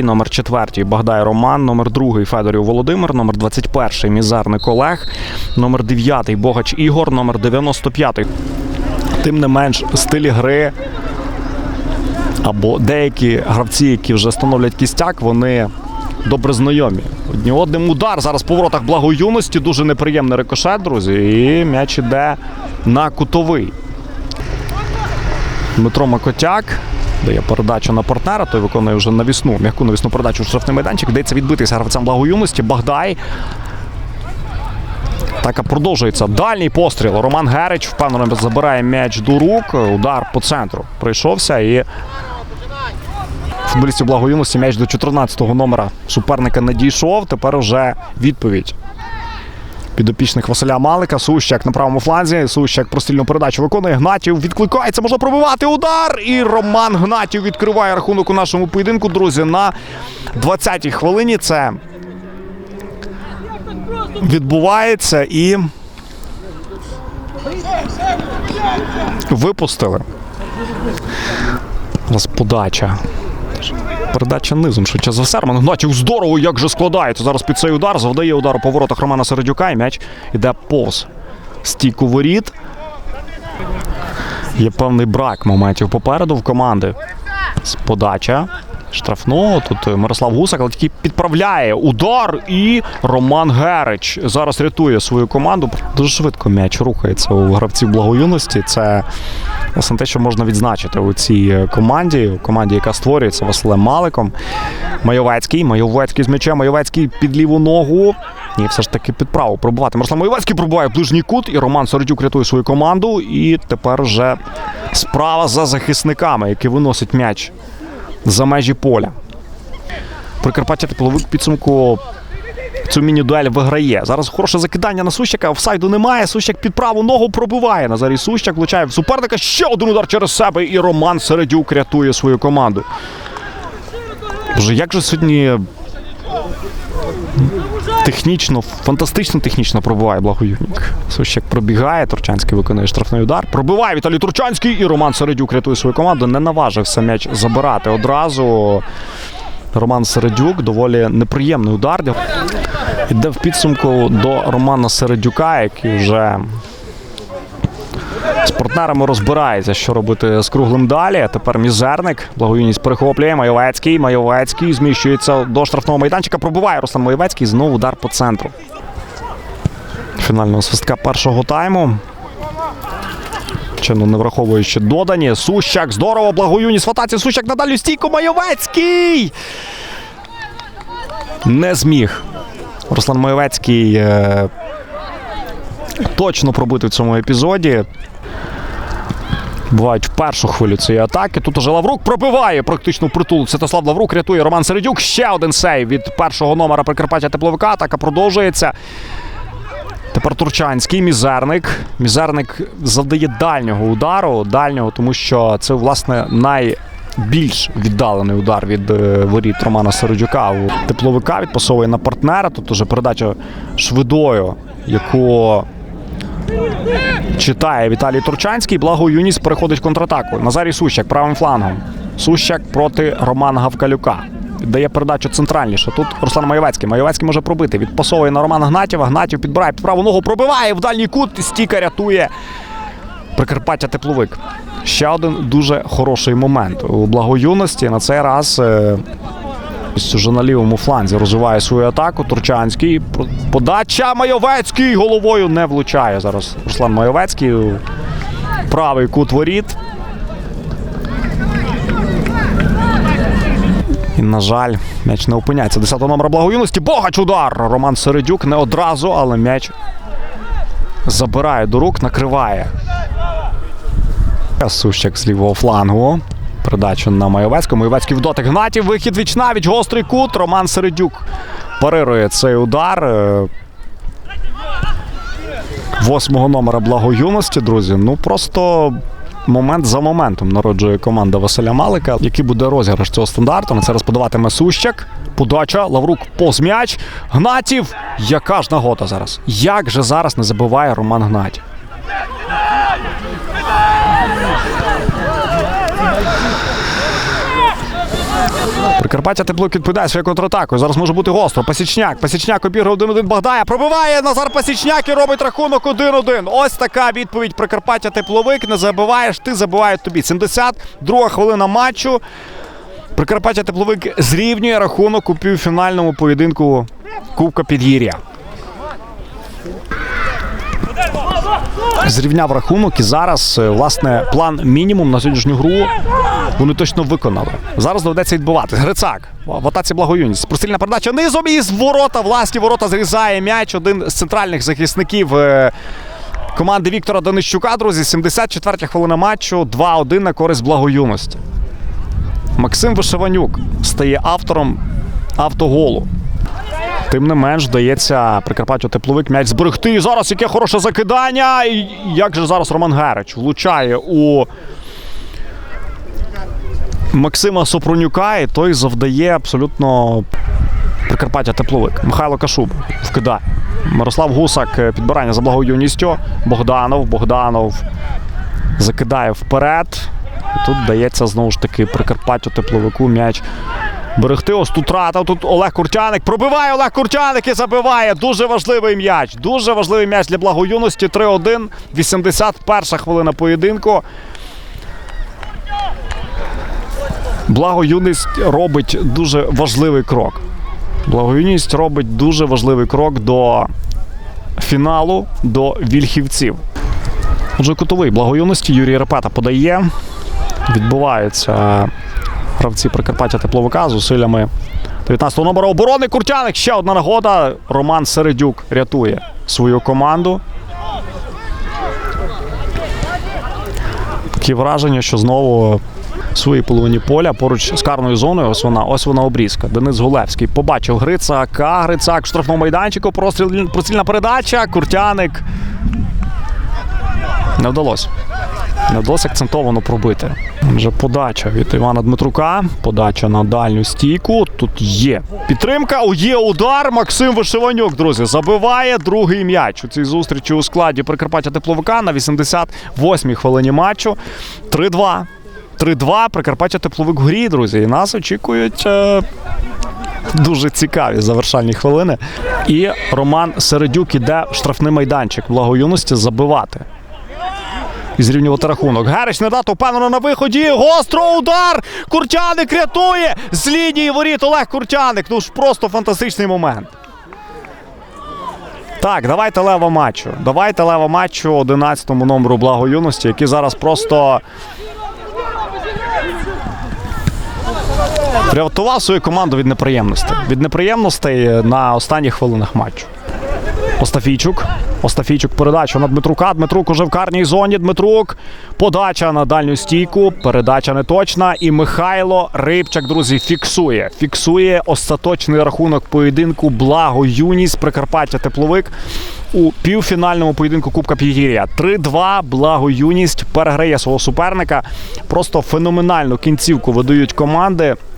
Номер 4 Багдай Роман, номер 2 Федорів Володимир, номер 21 Мізерник Олег, номер 9 Богач Ігор, номер 95 Тим не менш, стилі гри або деякі гравці, які вже становлять кістяк, вони добре знайомі. Одні одним удар. Зараз по воротах благоюності. Дуже неприємний рикошет, друзі. І м'яч іде на кутовий. Дмитро Макотяк дає передачу на партнера, той виконує вже навісну, м'яку навісну передачу в штрафний майданчик. Вдається відбитися гравцям благоюності. Багдай. Така продовжується. Дальній постріл. Роман Герич впевнено забирає м'яч до рук. Удар по центру прийшовся і. Футболістів благоюності м'яч до 14-го номера суперника не дійшов. Тепер вже відповідь. Підопічних Василя Малика. Сущак на правому фланзі. Сущак прострільну передачу виконує. Гнатів відкликається. Можна пробивати удар. І Роман Гнатів відкриває рахунок у нашому поєдинку. Друзі, на 20-й хвилині це відбувається і випустили. Зараз подача. Передача низом, швидше за все. Роман Гнатів здорово, як же складається. Зараз під цей удар. Завдає удар у поворотах Романа Середюка і м'яч іде повз стійку воріт. Є певний брак моментів попереду в команди. Подача штрафного. Тут Мирослав Гусак, але тільки підправляє удар. І Роман Герич зараз рятує свою команду. Дуже швидко м'яч рухається у гравців благоюності. Це власне те, що можна відзначити у цій команді, у команді, яка створюється Василем Маликом. Майовецький. Майовецький з м'ячем. Майовецький під ліву ногу. Ні, все ж таки під праву пробувати. Мирослав Майовецький пробуває ближній кут, і Роман Сородюк рятує свою команду. І тепер вже справа за захисниками, які виносять м'яч за межі поля. Прикарпаття тепловик підсумку цю міні-дуель виграє. Зараз хороше закидання на Сущака. Офсайду немає. Сущак під праву ногу пробиває. Назарій Сущак влучає в суперника. Ще один удар через себе. І Роман Середюк рятує свою команду. Боже, як же сьогодні технічно, фантастично технічно пробиває Благоюнік. Сущак пробігає, Турчанський виконує штрафний удар. Пробиває Віталій Турчанський і Роман Середюк рятує свою команду. Не наважився м'яч забирати одразу. Роман Середюк доволі неприємний удар. Іде в підсумку до Романа Середюка, який вже з партнерами розбирається, що робити з круглим далі. Тепер мізерник. Благоюність перехоплює. Майовецький. Майовецький зміщується до штрафного майданчика. Пробиває Руслан Майовецький. Знову удар по центру. Фінального свистка першого тайму. Чинно не враховуючи додані. Сущак. Здорово. Благоюність. Фатація. Сущак на дальню стійку. Майовецький. Не зміг. Руслан Майовецький е, точно пробити в цьому епізоді. Бувають в першу хвилю цієї атаки. Тут уже Лаврук пробиває практично притул. Святослав Лаврук рятує Роман Середюк. Ще один сейв від першого номера Прикарпаття Тепловика. Атака продовжується. Тепер Турчанський, мізерник. Мізерник завдає дальнього удару. Дальнього, тому що це, власне, найбільш віддалений удар від е, воріт Романа Середюка. У тепловика відпасовує на партнера. Тут уже передача швидою, яку читає Віталій Турчанський. Благо Юніс переходить в контратаку. Назарій Сущак правим флангом. Сущак проти Романа Гавкалюка. Дає передачу центральніше. Тут Руслан Майовецький. Майовецький може пробити. Відпасовує на Романа Гнатєва. Гнатів підбирає під праву ногу, пробиває в дальній кут. Стіка рятує Прикарпаття Тепловик. Ще один дуже хороший момент у благоюності. На цей раз Вже на лівому фланзі розвиває свою атаку. Турчанський. Подача Майовецький головою не влучає зараз. Руслан Майовецький. Правий кут воріт. І, на жаль, м'яч не опиняється. 10 номера благоюності. Богач удар! Роман Середюк не одразу, але м'яч забирає до рук, накриває. Сущак з лівого флангу. Передачу на Майовецького. Майовецький в дотик Гнатів. Вихід віч навіч. Гострий кут. Роман Середюк парирує цей удар. Е, Восьмого номера благоюності, друзі. Ну просто момент за моментом народжує команда Василя Малика. Який буде розіграш цього стандарту? Це розподаватиме Сущак. Подача, Лаврук повз м'яч. Гнатів. Яка ж нагода зараз? Як же зараз не забиває Роман Гнатів? Прикарпаття тепло відповідає своєю контратакою. Зараз може бути гостро. Пасічняк. Пасічняк обіграв 1-1 Богдая. Пробиває Назар Пасічняк і робить рахунок 1-1. Ось така відповідь Прикарпаття тепловик. Не забиваєш, ти забиває тобі. 72 хвилина матчу. Прикарпаття тепловик зрівнює рахунок у півфінальному поєдинку Кубка Підгір'я. Зрівняв рахунок і зараз, е, власне, план мінімум на сьогоднішню гру вони точно виконали. Зараз доведеться відбувати. Грицак в атаці благоюність. Простильна передача низом і з ворота. Власні ворота зрізає м'яч. Один з центральних захисників е, команди Віктора Данищука. Друзі, 74 хвилина матчу. 2-1 на користь благоюності. Максим Вишиванюк стає автором автоголу. Тим не менш, дається Прикарпаттю тепловик м'яч зберегти. І зараз яке хороше закидання. І як же зараз Роман Герич влучає у Максима Сопронюка, і той завдає абсолютно Прикарпаття тепловик. Михайло Кашуб вкидає. Мирослав Гусак е, підбирання за благоюністю. Богданов. Богданов закидає вперед. І тут дається знову ж таки Прикарпаттю тепловику м'яч. Берегти ось тут рата. Тут Олег Куртяник. Пробиває Олег Куртяник і забиває. Дуже важливий м'яч. Дуже важливий м'яч для благоюності. 3-1. 81 хвилина поєдинку. Благоюність робить дуже важливий крок. Благоюність робить дуже важливий крок до фіналу, до вільхівців. Отже, кутовий благоюності Юрій Репета подає. Відбуваються гравці Прикарпаття тепловика з усиллями 19-го номера оборони. Куртяник. Ще одна нагода. Роман Середюк рятує свою команду. Такі враження, що знову в своїй половині поля поруч з карною зоною. Ось вона, ось вона обрізка. Денис Гулевський побачив Грицака. Грицак в штрафному майданчику. Простріл, прострільна передача. Куртяник. Не вдалося. Не вдалося акцентовано пробити. Вже подача від Івана Дмитрука. Подача на дальню стійку. Тут є підтримка. Є удар. Максим Вишиванюк, друзі, забиває другий м'яч у цій зустрічі у складі Прикарпаття Тепловика на 88-й хвилині матчу. 3-2. 3-2. Прикарпаття Тепловик грі, друзі. І нас очікують. Е... Дуже цікаві завершальні хвилини. І Роман Середюк іде в штрафний майданчик благоюності забивати і зрівнювати рахунок. Герич не дато впевнено на виході. Гостро удар! Куртяник рятує з лінії воріт Олег Куртяник. Ну ж просто фантастичний момент. Так, давайте лева матчу. Давайте лева матчу 11-му номеру благоюності, який зараз просто. Приготував свою команду від неприємностей. Від неприємностей на останніх хвилинах матчу. Остафійчук. Остафійчук передача на Дмитрука. Дмитрук уже в карній зоні. Дмитрук. Подача на дальню стійку. Передача не точна. І Михайло Рибчак, друзі, фіксує. Фіксує остаточний рахунок поєдинку. Благо юність Прикарпаття Тепловик у півфінальному поєдинку Кубка П'єгір'я. 3-2. Благо юність переграє свого суперника. Просто феноменальну кінцівку видають команди.